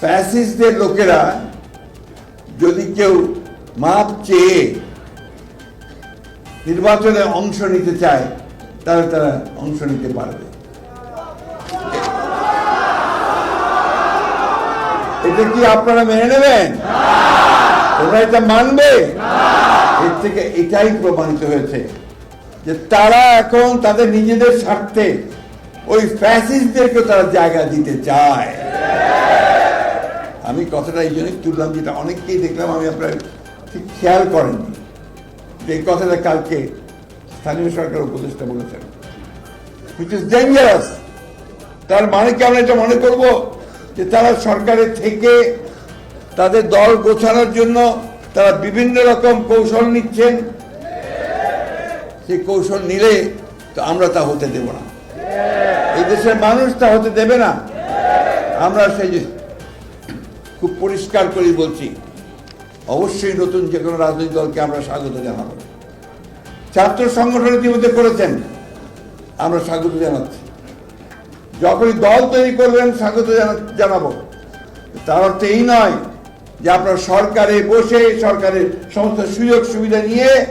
ফ্যাসিস্টদের লোকেরা যদি কেউ মাপ চেয়ে নির্বাচনে অংশ নিতে চায়, তাহলে তারা অংশ নিতে পারবে। এটা কি আপনারা মেনে নেবেন? তোমরা এটা মানবে? এর থেকে এটাই প্রমাণিত হয়েছে যে তারা এখন তাদের নিজেদের স্বার্থে ওই ফ্যাসিস্টদেরকে তারা জায়গা দিতে চায়। আমি কথাটা এই জন্যই তুললাম যেটা অনেককেই দেখলাম, আমি আপনার ঠিক খেয়াল করেননি যে এই কথাটা কালকে স্থানীয় সরকার উপদেষ্টা বলেছেন হুইচ ইজ ডেঞ্জারাস তার মানে কি আমরা এটা মনে করব যে তারা সরকারের থেকে তাদের দল গোছানোর জন্য তারা বিভিন্ন রকম কৌশল নিচ্ছেন? সেই কৌশল নিলে তো আমরা তা হতে দেব না। এই দেশের মানুষ তা হতে দেবে না। আমরা সেই খুব পরিষ্কার করে বলছি অবশ্যই নতুন যে কোনো রাজনৈতিক দলকে আমরা স্বাগত জানাব। ছাত্র সংগঠন ইতিমধ্যে করেছেন আমরা স্বাগত জানাচ্ছি। যখনই দল তৈরি করবেন স্বাগত জানা- জানাব। তার অর্থ এই নয় যে আপনারা সরকারে বসে সরকারের সমস্ত সুযোগ সুবিধা নিয়ে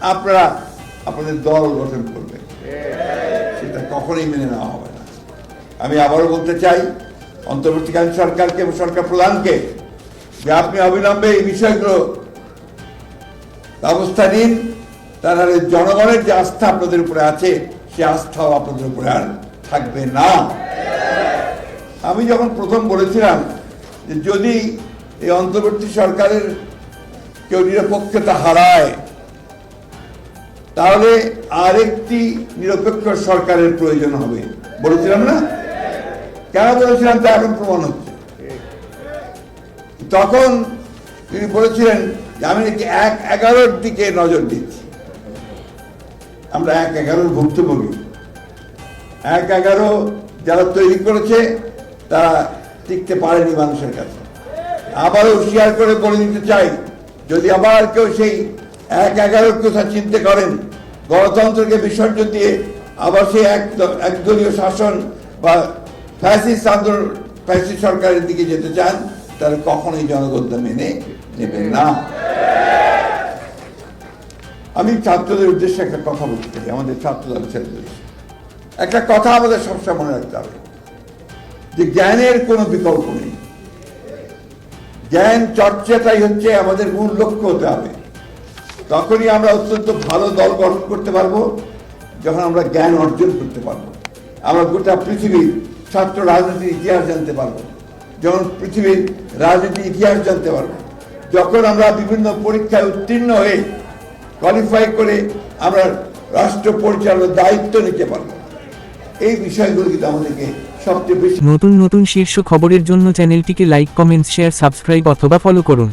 আপনারা আপনাদের দল গঠন করবেন। সেটা কখনোই মেনে নেওয়া হবে না। আমি আবারও বলতে চাই অন্তর্বর্তীকালীন সরকারকে এবং সরকার প্রধানকে যে আপনি অবিলম্বে এই বিষয়গুলো ব্যবস্থা নিন, তাহলে জনগণের যে আস্থা আপনাদের উপরে আছে, সে আস্থাও আপনাদের উপরে আর থাকবে না। আমি যখন প্রথম বলেছিলাম যে যদি এই অন্তর্বর্তী সরকারের কেউ নিরপেক্ষতা হারায়, তাহলে আরেকটি নিরপেক্ষ সরকারের প্রয়োজন হবে। বলেছিলাম না? কেন বলেছিলাম তা এখন প্রমাণ হচ্ছে। তখন তিনি বলেছিলেন যে আমি নাকি এক এগারোর দিকে নজর দিচ্ছি। আমরা এক এগারোর ভুক্তভোগী। এক এগারো যারা তৈরি করেছে, তারা টিকতে পারেনি মানুষের কাছে। আবারও হুঁশিয়ার করে বলে দিতে চাই, যদি আবার কেউ সেই এক এগারোর কথা চিনতে করেন, গণতন্ত্রকে বিসর্জন দিয়ে আবার সেই এক একদলীয় শাসন বা ফ্যাসিস্ট আন্দোলন, ফ্যাসিস্ট সরকারের দিকে যেতে চান, তাহলে কখনোই জনগণ মেনে নেবেন না। আমি ছাত্রদের উদ্দেশ্যে একটা কথা বলতে চাই, আমাদের ছাত্রদল ছেলেদের একটা কথা আমাদের সবসময় মনে রাখতে হবে, যে জ্ঞানের কোনো বিকল্প নেই। জ্ঞান চর্চাটাই হচ্ছে আমাদের মূল লক্ষ্য হতে হবে। তখনই আমরা অত্যন্ত ভালো দল গঠন করতে পারব, যখন আমরা জ্ঞান অর্জন করতে পারব। আমরা গোটা পৃথিবীর ছাত্র রাজনীতির ইতিহাস জানতে পারব। যখন পৃথিবীর রাজনীতির ইতিহাস জানতে পারব। যখন আমরা বিভিন্ন পরীক্ষায় উত্তীর্ণ হয়ে কোয়ালিফাই করে আমরা রাষ্ট্র পরিচালনার দায়িত্ব নিতে পারব। এই বিষয়গুলো কিন্তু আমাদেরকে সবচেয়ে বেশি নতুন নতুন শীর্ষ খবরের জন্য চ্যানেলটিকে লাইক কমেন্টস শেয়ার সাবস্ক্রাইব অথবা ফলো করুন।